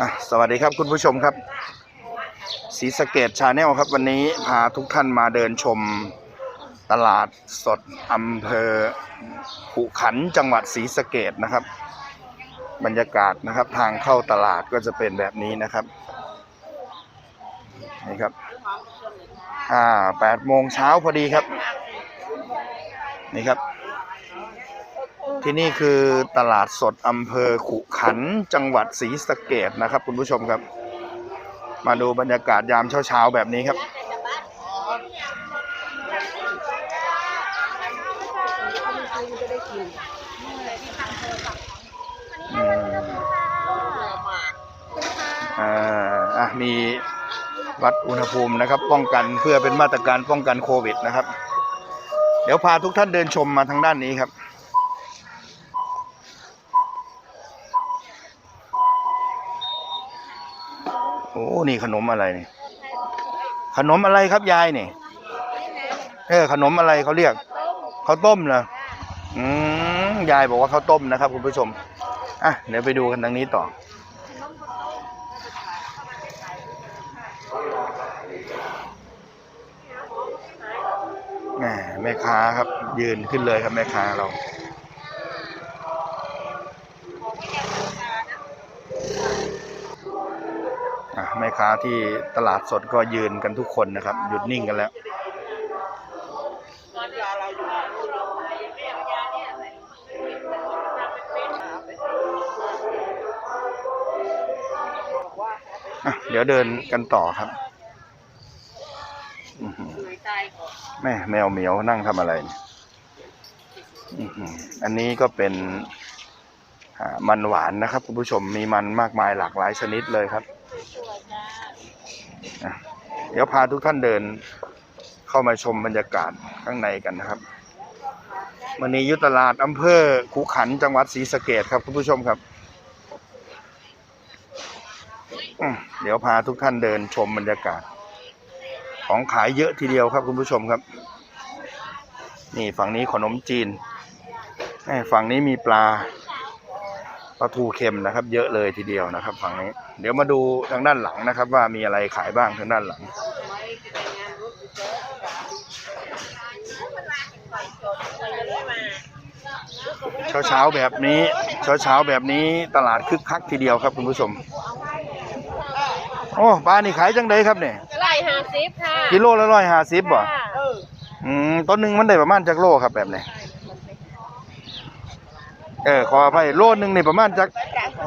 อะสวัสดีครับคุณผู้ชมครับศรีสเกดชาแนลครับ วันนี้พาทุกท่านมาเดินชมตลาดสดอำเภอขุขันจังหวัดศรีสะเกดนะครับ บรรยากาศนะครับ ทางเข้าตลาดก็จะเป็นแบบนี้นะครับนี่ครับ อ่าแปดโมงเช้าพอดีครับ นี่ครับ ที่นี่คือตลาดสดอำเภอขุขันจังหวัดศรีสะเกดนะครับ คุณผู้ชมครับ มาดูบรรยากาศยามเช้าๆแบบนี้ครับ อ่าอะมีวัดอุณหภูมินะครับ ป้องกันเพื่อเป็นมาตรการป้องกันโควิดนะครับ เดี๋ยวพาทุกท่านเดินชมมาทางด้านนี้ครับ อ้นี่ขนมอะไรนี่ ขนมอะไรครับยายนี่ เออขนมอะไรเขาเรียกข้าวต้มเหรออืมยายบอกว่าข้าวต้มนะครับ คุณผู้ชมอะเดี๋ยวไปดูกันทางนี้ต่อแหมแม่ค้าครับยืนขึ้นเลยครับแม่ค้าเรา อะ แม่ค้าที่ตลาดสดก็ยืนกันทุกคนนะครับ หยุดนิ่งกันแล้วเดี๋ยวเดินกันต่อครับแม่แมวเหมียวนั่งทำอะไรอันนี้ก็เป็นมันหวานนะครับคุณผู้ชมมีมันมากมายหลากหลายชนิดเลยครับ เดี๋ยวพาทุกท่านเดินเข้ามาชมบรรยากาศข้างในกันนะครับวันนี้ยุตลาดอำเภอขุขันธ์จังหวัดศรีสะเกดครับคุณผู้ชมครับ เดี๋ยวพาทุกท่านเดินชมบรรยากาศ ของขายเยอะทีเดียวครับคุณผู้ชมครับ นี่ฝั่งนี้ขนมจีนฝั่งนี้มีปลา ปลาทูเค็มนะครับ เยอะเลยทีเดียวนะครับฝั่งนี้ เดี๋ยวมาดูทางด้านหลังนะครับ ว่ามีอะไรขายบ้างทางด้านหลัง เช้าเช้าๆแบบนี้ เช้าเช้าๆแบบนี้ตลาดคึกคักทีเดียวครับคุณผู้ชมโอ้ปลานี่ขายจังไดครับเนี่ยไล่หาซิปค่ะกิโลละร้อยห้าสิบบ่ค่ะอืมต้นหนึ่งมันได้ประมาณจักโลครับแบบไหน เออขออภัยโลหนึ่งนี่ประมาณจัก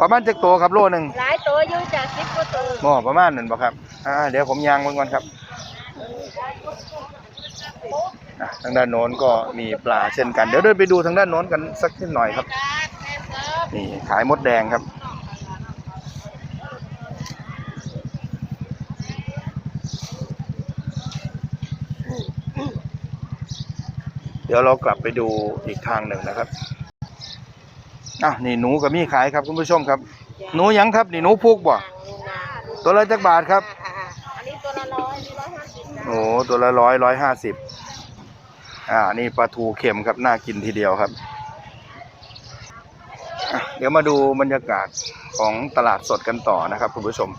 ประมาณจักโตครับโลหนึ่งหลายตัวอยู่จากซิปกว่าตัวอ๋อประมาณนั้นบ่ครับอ่าเดี๋ยวผมยางมันก่อนครับอะทางด้านโน้นก็มีปลาเช่นกัน เดี๋ยวเดินไปดูทางด้านโน้นกันสักนิดหน่อยครับ นี่ขายมดแดงครับ เดี๋ยวเรากลับไปดูอีกทางหนึ่งนะครับ อะนี่หนูกับมีขายครับคุณผู้ชมครับ หนูหยังครับนี่หนูพุกบ่ ตัวละจักบาทครับอันนี้ตัวละร้อยนี่ร้อยห้าสิบจ้ะโอ้ตัวละร้อยร้อยห้าสิบอ่า นี่ปลาทูเค็มครับน่ากินทีเดียวครับอะเดี๋ยวมาดูบรรยากาศของตลาดสดกันต่อนะครับคุณผู้ชม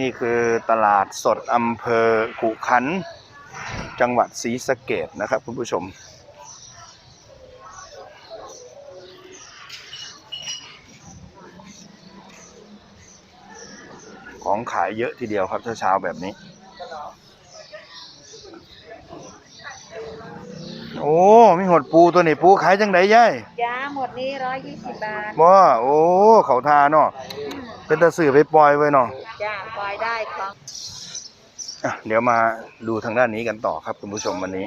นี่คือตลาดสดอำเภอขุขัน จังหวัดศรีสะเกดนะครับคุณผู้ชม ของขายเยอะทีเดียวครับเช้าๆแบบนี้ โอ้ มีหดปูตัวนี้ปูขายจังไดย่ายยาหมดนี้ร้อยยี่สิบบาทบ่โอ้ เขาทาเนาะ เป็นตะสื่อไปปล่อยไว้เนาะจ้าปล่อยได้ของอะเดี๋ยวมาดูทางด้านนี้กันต่อครับคุณผู้ชมวันนี้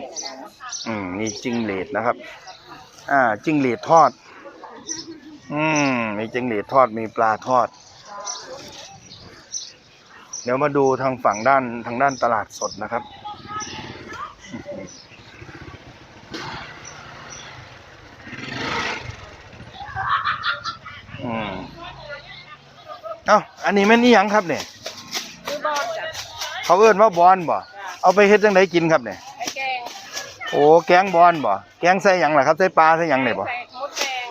อืมมีจิ้งหรีดนะครับ อ่า จิ้งหรีดทอด อืมมีจิ้งหรีดทอดมีปลาทอด เดี๋ยวมาดูทางฝั่งด้านทางด้านตลาดสดนะครับ อืม เอ้าอันนี้แม่นอีหยังครับเนี่ยคือบอลจ้ะเขาเอิ้นว่าบอนบ่เอาไปเฮ็ดจังไดกินครับเนี่ยไอ้แกงโอ้แกงบอนบ่แกงใส่หยังล่ะครับใส่ปลาใส่หยังเนี่ยบ่ใส่มดแดง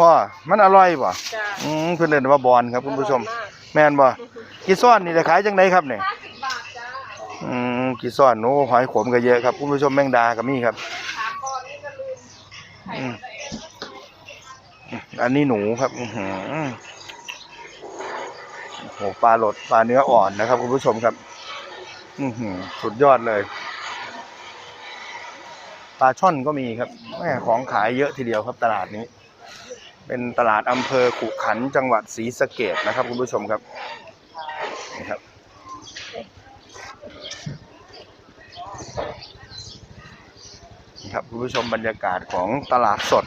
บ่มันอร่อยบ่จ้ะอืมเพิ่นเอิ้นว่าบอนครับคุณผู้ชม อร่อยากแม่นบ่กี่ซ้อนนี่จะขายจังไดครับเนี่ยห้าสิบบาทจ้าอืมกี่ซ้อนโอ้หอยขมก็เยอะครับคุณผู้ชมแมงดาก็มีครับถามก่อนนี่ก็ลืมไข่อืมมดแดงอันนี้หนูครับ อื้อหือ โอ้โหปลาหลดปลาเนื้ออ่อนนะครับคุณผู้ชมครับ อือหือสุดยอดเลยปลาช่อนก็มีครับแม่ของขายเยอะทีเดียวครับตลาดนี้ เป็นตลาดอำเภอขุขันจังหวัดศรีสะเกดนะครับ คุณผู้ชมครับนี่ครับนี่ครับคุณผู้ชมบรรยากาศของตลาดสด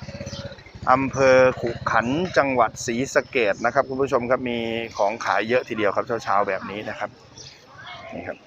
อำเภอขุขันจังหวัดศรีสะเกดนะครับคุณผู้ชมครับมีของขายเยอะทีเดียวครับเช้าๆแบบนี้นะครับนี่ครับ